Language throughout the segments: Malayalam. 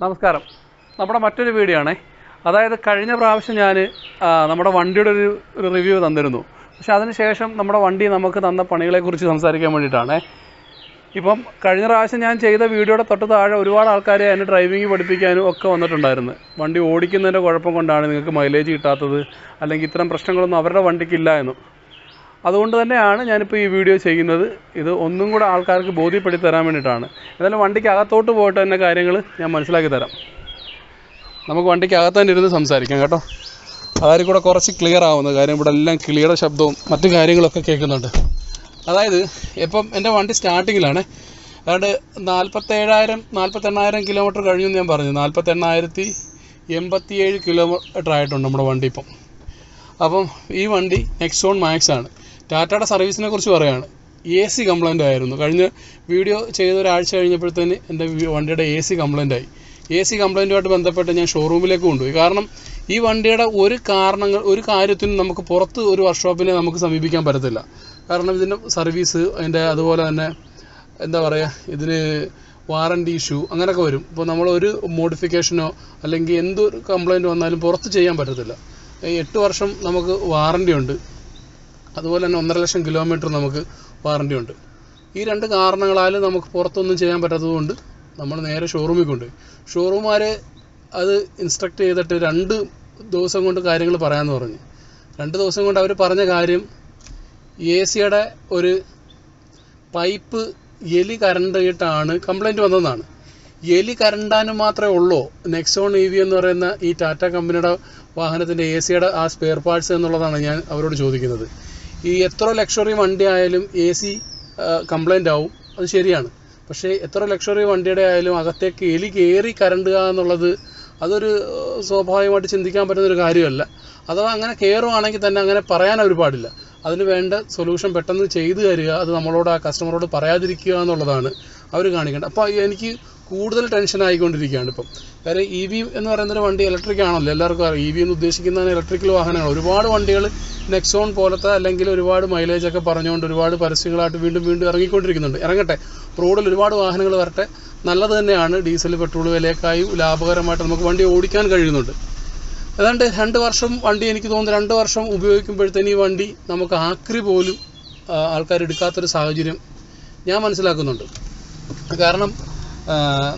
നമസ്കാരം. നമ്മുടെ മറ്റൊരു വീഡിയോ ആണേ. അതായത് കഴിഞ്ഞ പ്രാവശ്യം ഞാൻ നമ്മുടെ വണ്ടിയുടെ ഒരു ഒരു റിവ്യൂ തന്നിരുന്നു. പക്ഷെ അതിനുശേഷം നമ്മുടെ വണ്ടി നമുക്ക് തന്ന പണികളെക്കുറിച്ച് സംസാരിക്കാൻ വേണ്ടിയിട്ടാണേ. ഇപ്പം കഴിഞ്ഞ പ്രാവശ്യം ഞാൻ ചെയ്ത വീഡിയോയുടെ തൊട്ട് താഴെ ഒരുപാട് ആൾക്കാർ അതിന് ഡ്രൈവിംഗ് പഠിപ്പിക്കാനും ഒക്കെ വന്നിട്ടുണ്ടായിരുന്നു. വണ്ടി ഓടിക്കുന്നതിന്റെ കുഴപ്പം കൊണ്ടാണ് നിങ്ങൾക്ക് മൈലേജ് കിട്ടാത്തത് അല്ലെങ്കിൽ ഇത്തരം പ്രശ്നങ്ങളൊന്നും അവരുടെ വണ്ടിക്കില്ല എന്നും. അതുകൊണ്ട് തന്നെയാണ് ഞാനിപ്പോൾ ഈ വീഡിയോ ചെയ്യുന്നത്. ഇത് ഒന്നും കൂടെ ആൾക്കാർക്ക് ബോധ്യപ്പെടുത്തി തരാൻ വേണ്ടിയിട്ടാണ്. എന്നാലും വണ്ടിക്ക് അകത്തോട്ട് പോയിട്ട് തന്നെ കാര്യങ്ങൾ ഞാൻ മനസ്സിലാക്കി തരാം. നമുക്ക് വണ്ടിക്ക് അകത്ത് തന്നെ ഇരുന്ന് സംസാരിക്കാം കേട്ടോ. അതായത് കൂടെ കുറച്ച് ക്ലിയർ ആവുന്നത് കാര്യം. ഇവിടെ എല്ലാം ക്ലിയർ ശബ്ദവും മറ്റു കാര്യങ്ങളൊക്കെ കേൾക്കുന്നുണ്ട്. അതായത് ഇപ്പം എന്റെ വണ്ടി സ്റ്റാർട്ടിങ്ങിലാണ്. അതായത് നാൽപ്പത്തേഴായിരം നാൽപ്പത്തെണ്ണായിരം കിലോമീറ്റർ കഴിഞ്ഞു എന്ന് ഞാൻ പറഞ്ഞു. നാൽപ്പത്തെണ്ണായിരത്തി എൺപത്തിയേഴ് കിലോമീറ്റർ ആയിട്ടുണ്ട് നമ്മുടെ വണ്ടി ഇപ്പം. അപ്പം ഈ വണ്ടി നെക്സോൺ മാക്സ് ആണ്. ടാറ്റയുടെ സർവീസിനെ കുറിച്ച് പറയുകയാണ് എ സി കംപ്ലൈന്റ് ആയിരുന്നു. കഴിഞ്ഞ വീഡിയോ ചെയ്ത ഒരാഴ്ച കഴിഞ്ഞപ്പോഴത്തേന് എന്റെ വണ്ടിയുടെ എ സി കംപ്ലൈന്റ് ആയി. എ സി കംപ്ലൈന്റുമായിട്ട് ബന്ധപ്പെട്ട് ഞാൻ ഷോറൂമിലേക്ക് കൊണ്ടുപോയി. കാരണം ഈ വണ്ടിയുടെ ഒരു കാരണങ്ങൾ ഒരു കാര്യത്തിനും നമുക്ക് പുറത്ത് ഒരു വർക്ക്ഷോപ്പിനെ നമുക്ക് സമീപിക്കാൻ പറ്റത്തില്ല. കാരണം ഇതിന്റെ സർവീസ് അതിന്റെ അതുപോലെ തന്നെ എന്താ പറയുക ഇതിന് വാറണ്ടി ഇഷ്യൂ അങ്ങനെയൊക്കെ വരും. ഇപ്പോൾ നമ്മൾ ഒരു മോഡിഫിക്കേഷനോ അല്ലെങ്കിൽ എന്തൊരു കംപ്ലൈന്റ് വന്നാലും പുറത്ത് ചെയ്യാൻ പറ്റത്തില്ല. എട്ട് വർഷം നമുക്ക് വാറണ്ടി ഉണ്ട്. അതുപോലെ തന്നെ ഒന്നര ലക്ഷം കിലോമീറ്റർ നമുക്ക് വാറണ്ടി ഉണ്ട്. ഈ രണ്ട് കാരണങ്ങളാൽ നമുക്ക് പുറത്തൊന്നും ചെയ്യാൻ പറ്റാത്തതുകൊണ്ട് നമ്മൾ നേരെ ഷോറൂമിൽ കൊണ്ടുപോയി. ഷോറൂമുകാർ അത് ഇൻസ്ട്രക്ട് ചെയ്തിട്ട് രണ്ട് ദിവസം കൊണ്ട് കാര്യങ്ങൾ പറയാമെന്ന് പറഞ്ഞു. രണ്ട് ദിവസം കൊണ്ട് അവർ പറഞ്ഞ കാര്യം എ സിയുടെ ഒരു പൈപ്പ് എലി കരണ്ടിട്ടാണ് കംപ്ലൈന്റ് വന്നതെന്നാണ്. എലി കരണ്ടാനും മാത്രമേ ഉള്ളൂ. നെക്സോൺ ഇ വി എന്ന് പറയുന്ന ഈ ടാറ്റ കമ്പനിയുടെ വാഹനത്തിന്റെ എ സിയുടെ ആ സ്പെയർ പാർട്സ് എന്നുള്ളതാണ് ഞാൻ അവരോട് ചോദിക്കുന്നത്. ഈ എത്ര ലക്ഷറി വണ്ടി ആയാലും എ സി കംപ്ലൈന്റ് ആവും. അത് ശരിയാണ്. പക്ഷേ എത്ര ലക്ഷറി വണ്ടിയുടെ ആയാലും അകത്തേക്ക് എലി കയറി കരണ്ടുക എന്നുള്ളത് അതൊരു സ്വാഭാവികമായിട്ട് ചിന്തിക്കാൻ പറ്റുന്ന ഒരു കാര്യമല്ല. അഥവാ അങ്ങനെ കയറുവാണെങ്കിൽ തന്നെ അങ്ങനെ പറയാൻ അവർ പാടില്ല. അതിന് വേണ്ട സൊല്യൂഷൻ പെട്ടെന്ന് ചെയ്തു തരിക. അത് നമ്മളോട് ആ കസ്റ്റമറോട് പറയാതിരിക്കുക എന്നുള്ളതാണ് അവർ കാണിക്കേണ്ടത്. അപ്പോൾ എനിക്ക് കൂടുതൽ ടെൻഷൻ ആയിക്കൊണ്ടിരിക്കുകയാണ് ഇപ്പം. കാര്യം ഇ വി എന്ന് പറയുന്നൊരു വണ്ടി ഇലക്ട്രിക് ആണല്ലോ. എല്ലാവർക്കും അറിയാം. ഇ വി എന്ന് ഉദ്ദേശിക്കുന്നതാണ് ഇലക്ട്രിക്കൽ വാഹനങ്ങൾ. ഒരുപാട് വണ്ടികൾ നെക്സോൺ പോലത്തെ അല്ലെങ്കിൽ ഒരുപാട് മൈലേജ് ഒക്കെ പറഞ്ഞുകൊണ്ട് ഒരുപാട് പരസ്യങ്ങളായിട്ട് വീണ്ടും വീണ്ടും ഇറങ്ങിക്കൊണ്ടിരിക്കുന്നുണ്ട്. ഇറങ്ങട്ടെ. റോഡിൽ ഒരുപാട് വാഹനങ്ങൾ വരട്ടെ. നല്ലത് തന്നെയാണ് ഡീസൽ പെട്രോൾ വിലയൊക്കെയായി ലാഭകരമായിട്ട് നമുക്ക് വണ്ടി ഓടിക്കാൻ കഴിയുന്നുണ്ട്. ഏതാണ്ട് രണ്ട് വർഷം വണ്ടി എനിക്ക് തോന്നുന്നു രണ്ട് വർഷം ഉപയോഗിക്കുമ്പോഴത്തേന് ഈ വണ്ടി നമുക്ക് ആക്രി പോലും ആൾക്കാർ എടുക്കാത്തൊരു സാഹചര്യം ഞാൻ മനസ്സിലാക്കുന്നുണ്ട്. കാരണം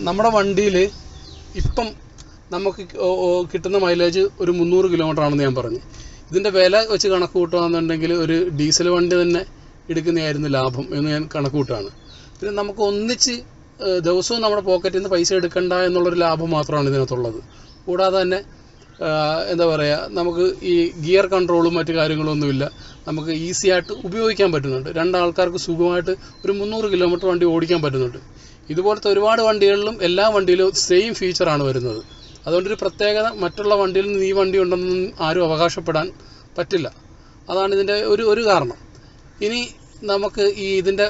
നമ്മുടെ വണ്ടിയിൽ ഇപ്പം നമുക്ക് കിട്ടുന്ന മൈലേജ് ഒരു മുന്നൂറ് കിലോമീറ്റർ ആണെന്ന് ഞാൻ പറഞ്ഞു. ഇതിന്റെ വില വെച്ച് കണക്ക് കൂട്ടുകയാണെന്നുണ്ടെങ്കിൽ ഒരു ഡീസൽ വണ്ടി തന്നെ എടുക്കുന്നതായിരുന്നു ലാഭം എന്ന് ഞാൻ കണക്ക് കൂട്ടുകയാണ്. പിന്നെ നമുക്ക് ഒന്നിച്ച് ദിവസവും നമ്മുടെ പോക്കറ്റിൽ നിന്ന് പൈസ എടുക്കണ്ട എന്നുള്ളൊരു ലാഭം മാത്രമാണ് ഇതിനകത്തുള്ളത്. കൂടാതെ തന്നെ എന്താ പറയുക നമുക്ക് ഈ ഗിയർ കൺട്രോളും മറ്റു കാര്യങ്ങളൊന്നുമില്ല. നമുക്ക് ഈസി ആയിട്ട് ഉപയോഗിക്കാൻ പറ്റുന്നുണ്ട്. രണ്ടാൾക്കാർക്ക് സുഖമായിട്ട് ഒരു മുന്നൂറ് കിലോമീറ്റർ വണ്ടി ഓടിക്കാൻ പറ്റുന്നുണ്ട്. ഇതുപോലത്തെ ഒരുപാട് വണ്ടികളിലും എല്ലാ വണ്ടിയിലും സെയിം ഫീച്ചറാണ് വരുന്നത്. അതുകൊണ്ടൊരു പ്രത്യേകത മറ്റുള്ള വണ്ടിയിൽ നിന്ന് ഈ വണ്ടി ഉണ്ടെന്നൊന്നും ആരും അവകാശപ്പെടാൻ പറ്റില്ല. അതാണ് ഇതിന്റെ ഒരു ഒരു കാരണം. ഇനി നമുക്ക് ഈ ഇതിന്റെ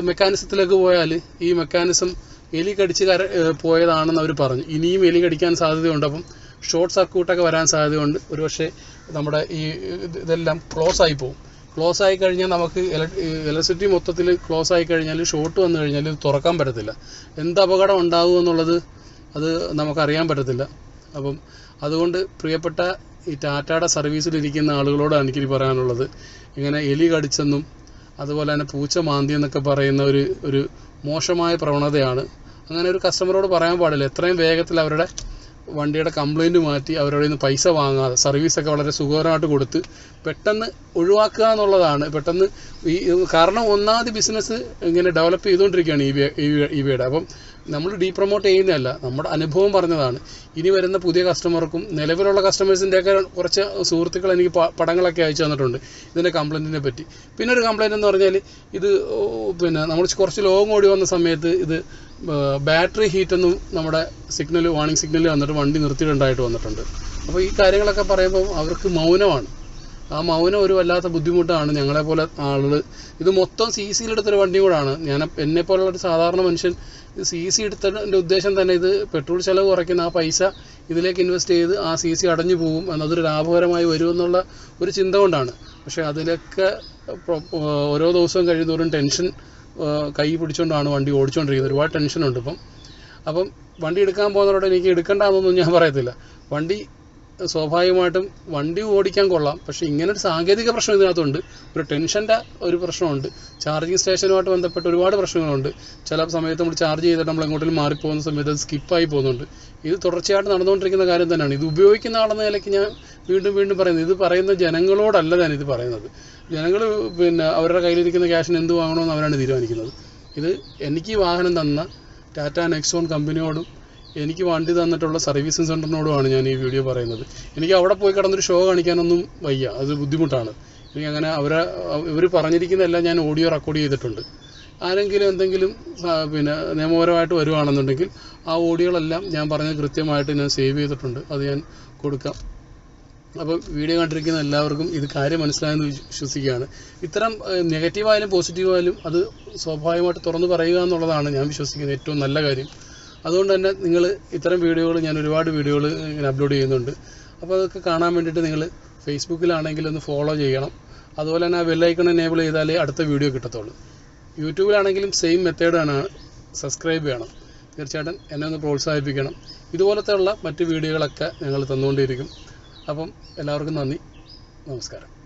മെക്കാനിസത്തിലേക്ക് പോയാൽ ഈ മെക്കാനിസം എലി കടിച്ച് കര പോയതാണെന്ന് അവർ പറഞ്ഞു. ഇനിയും എലി കടിക്കാൻ സാധ്യതയുണ്ട്. അപ്പം ഷോർട്ട് സർക്യൂട്ടൊക്കെ വരാൻ സാധ്യതയുണ്ട്. ഒരുപക്ഷെ നമ്മുടെ ഈ ഇതെല്ലാം ക്ലോസ് ആയി പോകും ക്ലോസ് ആയി കഴിഞ്ഞാൽ നമുക്ക് ഇലക്ട്രിസിറ്റി മൊത്തത്തിൽ ക്ലോസ് ആയി കഴിഞ്ഞാൽ ഷോർട്ട് വന്നു കഴിഞ്ഞാൽ ഇത് തുറക്കാൻ പറ്റത്തില്ല. എന്ത് അപകടം ഉണ്ടാകും എന്നുള്ളത് അത് നമുക്കറിയാൻ പറ്റത്തില്ല. അപ്പം അതുകൊണ്ട് പ്രിയപ്പെട്ട ഈ ടാറ്റയുടെ സർവീസിലിരിക്കുന്ന ആളുകളോടാണ് എനിക്കിനി പറയാനുള്ളത്. ഇങ്ങനെ എലി കടിച്ചെന്നും അതുപോലെ തന്നെ പൂച്ച മാന്തി എന്നൊക്കെ പറയുന്ന ഒരു ഒരു മോശമായ പ്രവണതയാണ്. അങ്ങനെ ഒരു കസ്റ്റമറോട് പറയാൻ പാടില്ല. എത്രയും വേഗത്തിൽ അവരുടെ വണ്ടിയുടെ കംപ്ലൈന്റ് മാറ്റി അവരുടെ നിന്ന് പൈസ വാങ്ങാതെ സർവീസൊക്കെ വളരെ സുഖകരമായിട്ട് കൊടുത്ത് പെട്ടെന്ന് ഒഴിവാക്കുക എന്നുള്ളതാണ്. പെട്ടെന്ന് ഈ കാരണം ഒന്നാമത് ബിസിനസ് ഇങ്ങനെ ഡെവലപ്പ് ചെയ്തുകൊണ്ടിരിക്കുകയാണ് ഈ ഈ വി- ഈ വീട്. അപ്പം നമ്മൾ ഡീ പ്രൊമോട്ട് ചെയ്യുന്നതല്ല നമ്മുടെ അനുഭവം പറഞ്ഞതാണ്. ഇനി വരുന്ന പുതിയ കസ്റ്റമർക്കും നിലവിലുള്ള കസ്റ്റമേഴ്സിന്റെയൊക്കെ കുറച്ച് സുഹൃത്തുക്കൾ എനിക്ക് പടങ്ങളൊക്കെ അയച്ചു തന്നിട്ടുണ്ട് ഇതിന്റെ കംപ്ലൈന്റിനെ പറ്റി. പിന്നെ ഒരു കംപ്ലൈന്റ് എന്ന് പറഞ്ഞാൽ ഇത് പിന്നെ നമ്മൾ കുറച്ച് ലോങ് ഓടി വന്ന സമയത്ത് ഇത് ബാറ്ററി ഹീറ്റൊന്നും നമ്മുടെ സിഗ്നൽ വാണിംഗ് സിഗ്നൽ വന്നിട്ട് വണ്ടി നിർത്തിയിട്ടുണ്ടായിട്ട് വന്നിട്ടുണ്ട്. അപ്പോൾ ഈ കാര്യങ്ങളൊക്കെ പറയുമ്പോൾ അവർക്ക് മൗനമാണ്. ആ മൗനം ഒരു വല്ലാത്ത ബുദ്ധിമുട്ടാണ് ഞങ്ങളെ പോലെ ആളുകൾ ഇത് മൊത്തം സി സിയിലെടുത്തൊരു വണ്ടി കൂടാണ്. ഞാൻ എന്നെ പോലുള്ള ഒരു സാധാരണ മനുഷ്യൻ സി സി എടുത്തതിന്റെ ഉദ്ദേശം തന്നെ ഇത് പെട്രോൾ ചെലവ് കുറയ്ക്കുന്ന ആ പൈസ ഇതിലേക്ക് ഇൻവെസ്റ്റ് ചെയ്ത് ആ സി സി അടഞ്ഞു പോകും എന്നതൊരു ലാഭകരമായി വരുമെന്നുള്ള ഒരു ചിന്ത കൊണ്ടാണ്. പക്ഷേ അതിലൊക്കെ ഓരോ ദിവസവും കഴിയുന്നതോറും ടെൻഷൻ കൈ പിടിച്ചുകൊണ്ടാണ് വണ്ടി ഓടിച്ചുകൊണ്ടിരിക്കുന്നത് ഒരുപാട് ടെൻഷനുണ്ട് ഇപ്പം. അപ്പം വണ്ടി എടുക്കാൻ പോകുന്നവരോട് എനിക്ക് എടുക്കണ്ട എന്നൊന്നും ഞാൻ പറയത്തില്ല. വണ്ടി സ്വാഭാവികമായിട്ടും വണ്ടി ഓടിക്കാൻ കൊള്ളാം. പക്ഷേ ഇങ്ങനെ ഒരു സാങ്കേതിക പ്രശ്നം ഇതിനകത്തുണ്ട്. ഒരു ടെൻഷന്റെ ഒരു പ്രശ്നമുണ്ട്. ചാർജിങ് സ്റ്റേഷനുമായിട്ട് ബന്ധപ്പെട്ട് ഒരുപാട് പ്രശ്നങ്ങളുണ്ട്. ചില സമയത്ത് നമ്മൾ ചാർജ് ചെയ്തിട്ട് നമ്മൾ എങ്ങോട്ടും മാറിപ്പോകുന്ന സമയത്ത് അത് സ്കിപ്പായി പോകുന്നുണ്ട്. ഇത് തുടർച്ചയായിട്ട് നടന്നുകൊണ്ടിരിക്കുന്ന കാര്യം തന്നെയാണ്. ഇത് ഉപയോഗിക്കുന്ന ആളെന്ന നിലയ്ക്ക് ഞാൻ വീണ്ടും വീണ്ടും പറയുന്നത്. ഇത് പറയുന്ന ജനങ്ങളോടല്ല ഞാൻ ഇത് പറയുന്നത്. ജനങ്ങൾ പിന്നെ അവരുടെ കയ്യിലിരിക്കുന്ന ക്യാഷിന് എന്ത് വാങ്ങണമെന്ന് അവരാണ് തീരുമാനിക്കുന്നത്. ഇത് എനിക്ക് വാഹനം തന്ന ടാറ്റ നെക്സോൺ കമ്പനിയോടും എനിക്ക് വണ്ടി തന്നിട്ടുള്ള സർവീസിംഗ് സെന്ററിനോടുമാണ് ഞാൻ ഈ വീഡിയോ പറയുന്നത്. എനിക്ക് അവിടെ പോയി കിടന്നൊരു ഷോ കാണിക്കാനൊന്നും വയ്യ. അത് ബുദ്ധിമുട്ടാണ്. എനിക്ക് അങ്ങനെ അവരെ ഇവർ പറഞ്ഞിരിക്കുന്നതെല്ലാം ഞാൻ ഓഡിയോ റെക്കോർഡ് ചെയ്തിട്ടുണ്ട്. ആരെങ്കിലും എന്തെങ്കിലും പിന്നെ നിയമപരമായിട്ട് വരുവാണെന്നുണ്ടെങ്കിൽ ആ ഓഡിയോകളെല്ലാം ഞാൻ പറഞ്ഞത് കൃത്യമായിട്ട് ഞാൻ സേവ് ചെയ്തിട്ടുണ്ട്. അത് ഞാൻ കൊടുക്കാം. അപ്പോൾ വീഡിയോ കണ്ടിരിക്കുന്ന എല്ലാവർക്കും ഇത് കാര്യം മനസ്സിലായെന്ന് വിശ്വ- വിശ്വസിക്കുകയാണ്. ഇത്തരം നെഗറ്റീവായാലും പോസിറ്റീവായാലും അത് സ്വാഭാവികമായിട്ട് തുറന്നു പറയുക എന്നുള്ളതാണ് ഞാൻ വിശ്വസിക്കുന്നത് ഏറ്റവും നല്ല കാര്യം. അതുകൊണ്ട് തന്നെ നിങ്ങൾ ഇത്തരം വീഡിയോകൾ ഞാൻ ഒരുപാട് വീഡിയോകൾ ഇങ്ങനെ അപ്ലോഡ് ചെയ്യുന്നുണ്ട്. അപ്പോൾ അതൊക്കെ കാണാൻ വേണ്ടിയിട്ട് നിങ്ങൾ ഫേസ്ബുക്കിലാണെങ്കിൽ ഒന്ന് ഫോളോ ചെയ്യണം. അതുപോലെ തന്നെ ആ ബെല്ലൈക്കൺ എനേബിൾ ചെയ്താലേ അടുത്ത വീഡിയോ കിട്ടത്തുള്ളൂ. യൂട്യൂബിലാണെങ്കിലും സെയിം മെത്തേഡാണ് സബ്സ്ക്രൈബ് ചെയ്യണം. തീർച്ചയായിട്ടും എന്നെ ഒന്ന് പ്രോത്സാഹിപ്പിക്കണം. ഇതുപോലത്തെ ഉള്ള മറ്റ് വീഡിയോകളൊക്കെ ഞങ്ങൾ തന്നുകൊണ്ടിരിക്കും. അപ്പം എല്ലാവർക്കും നന്ദി. നമസ്കാരം.